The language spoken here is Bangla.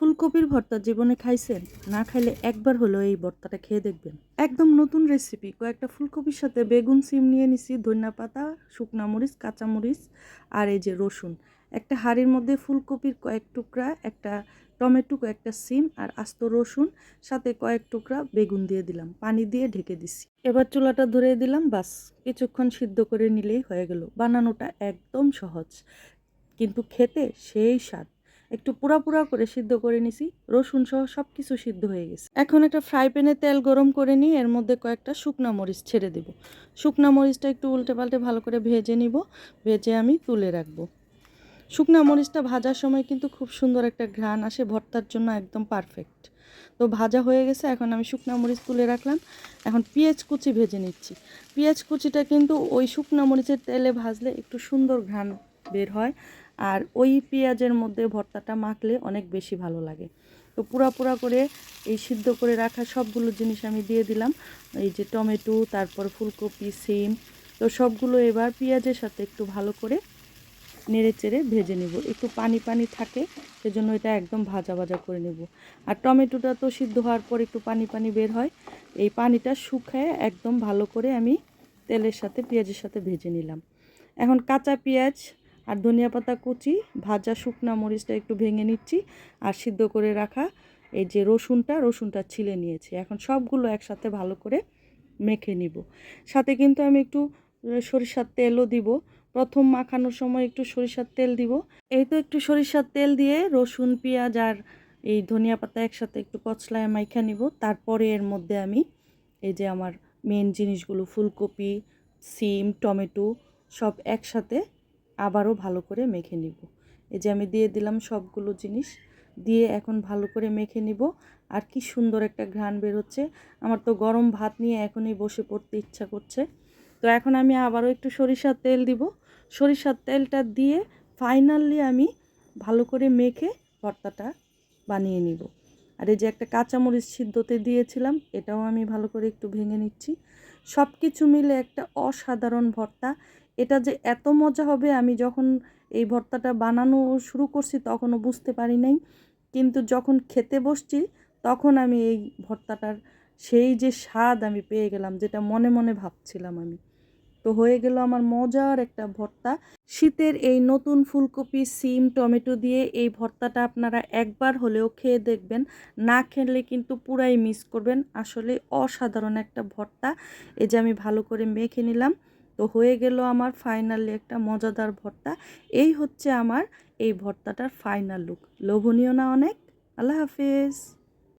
ফুলকপির ভর্তা জীবনে খাইছেন? না খাইলে একবার হলেও এই ভর্তাটা খেয়ে দেখবেন। একদম নতুন রেসিপি কয়েকটা ফুলকপির সাথে বেগুন, সিম নিয়ে নিছি, ধনিয়া পাতা, শুকনা মরিচ, কাঁচা মরিচ আর এই যে রসুন। একটা হাঁড়ির মধ্যে ফুলকপির কয়েক টুকরা, একটা টমেটো, কয়েকটা সিম আর আস্ত রসুন, সাথে কয়েক টুকরা বেগুন দিয়ে দিলাম। পানি দিয়ে ঢেকে দিছি। এবার চুলাটা ধরে দিলাম, বাস। কিছুক্ষণ সিদ্ধ করে নিলেই হয়ে গেল। বানানোটা একদম সহজ। কিন্তু খেতে সেই স্বাদ। একটু পুরা পুরা করে সিদ্ধ করে নিছি। রসুন সহ সব কিছু সিদ্ধ হয়ে গেছে। এখন একটা ফ্রাই প্যানে তেল গরম করে নিই এর মধ্যে কয়েকটা শুকনা মরিচ ছেড়ে দেব। শুকনা মরিচটা একটু উল্টে পাল্টে ভালো করে ভেজে নিব। ভেজে আমি তুলে রাখব। শুকনা মরিচটা ভাজার সময় কিন্তু খুব সুন্দর একটা ঘ্রাণ আসে, ভর্তার জন্য একদম পারফেক্ট। তো ভাজা হয়ে গেছে, এখন আমি শুকনা মরিচ তুলে রাখলাম। এখন পেঁয়াজ কুচি ভেজে নিচ্ছি। পেঁয়াজ কুচিটা কিন্তু ওই শুকনা মরিচের তেলে ভাজলে একটু সুন্দর ঘ্রাণ বের হয়। আর ওই পেঁয়াজের মধ্যে ভর্তাটা মাখলে অনেক বেশি ভালো লাগে। তো পুরা পুরা করে এই সিদ্ধ করে রাখা সবগুলো জিনিস আমি দিয়ে দিলাম। এই যে টমেটো, তারপর ফুলকপি, সিম, তো সবগুলো এবার পেঁয়াজের সাথে একটু ভালো করে নেড়ে চেড়ে ভেজে নেব। একটু পানি পানি থাকে, সেজন্য এটা একদম ভাজা ভাজা করে নেব। আর টমেটোটা তো সিদ্ধ হওয়ার পর একটু পানি পানি বের হয়। এই পানিটা শুকায় একদম ভালো করে আমি তেলের সাথে, পেঁয়াজের সাথে ভেজে নিলাম। এখন কাঁচা পেঁয়াজ আর ধনিয়া পাতা কুচি, ভাজা শুকনা মরিচটা একটু ভেঙে নিচ্ছি আর সিদ্ধ করে রাখা এই যে রসুনটা রসুনটা ছিলে নিয়েছি। এখন সবগুলো একসাথে ভালো করে মেখে নিব। সাথে কিন্তু আমি একটু সরিষার তেলও দিব। প্রথম মাখানোর সময় একটু সরিষার তেল দিব। এই তো একটু সরিষার তেল দিয়ে রসুন, পেঁয়াজ আর এই ধনিয়া পাতা একসাথে একটু কচলায় মাইখা নিব। তারপরে এর মধ্যে আমি এই যে আমার মেন জিনিসগুলো, ফুলকপি, সিম, টমেটো সব একসাথে আবারও ভালো করে মেখে নিব। এই যে আমি দিয়ে দিলাম সবগুলো জিনিস, দিয়ে এখন ভালো করে মেখে নিব। আর কি সুন্দর একটা ঘ্রাণ বেরোচ্ছে আমার তো গরম ভাত নিয়ে এখনই বসে পড়তে ইচ্ছা করছে। তো এখন আমি আবারও একটু সরিষার তেল দিব। সরিষার তেলটা দিয়ে ফাইনালি আমি ভালো করে মেখে ভর্তাটা বানিয়ে নিব। আর এই যে একটা কাঁচামরিচ সিদ্ধতে দিয়েছিলাম, এটাও আমি ভালো করে একটু ভেঙে নিচ্ছি। সব কিছু মিলে একটা অসাধারণ ভর্তা। এটা যে এত মজা হবে, আমি যখন এই ভর্তাটা বানানো শুরু করছি তখনও বুঝতে পারি নাই। কিন্তু যখন খেতে বসছি, তখন আমি এই ভর্তাটার সেই যে স্বাদ আমি পেয়ে গেলাম, যেটা মনে মনে ভাবছিলাম আমি। তো হয়ে গেল আমার মজার একটা ভর্তা। শীতের এই নতুন ফুলকপি, সিম, টমেটো দিয়ে এই ভর্তাটা আপনারা একবার হলেও খেয়ে দেখবেন। না খেলে কিন্তু পুরাই মিস করবেন। আসলে অসাধারণ একটা ভর্তা। এই যে আমি ভালো করে মেখে নিলাম। তো হয়ে গেল আমার ফাইনালি একটা মজাদার ভর্তা। এই হচ্ছে আমার এই ভর্তাটার ফাইনাল লুক। লোভনীয় না অনেক? আল্লাহ হাফিজ।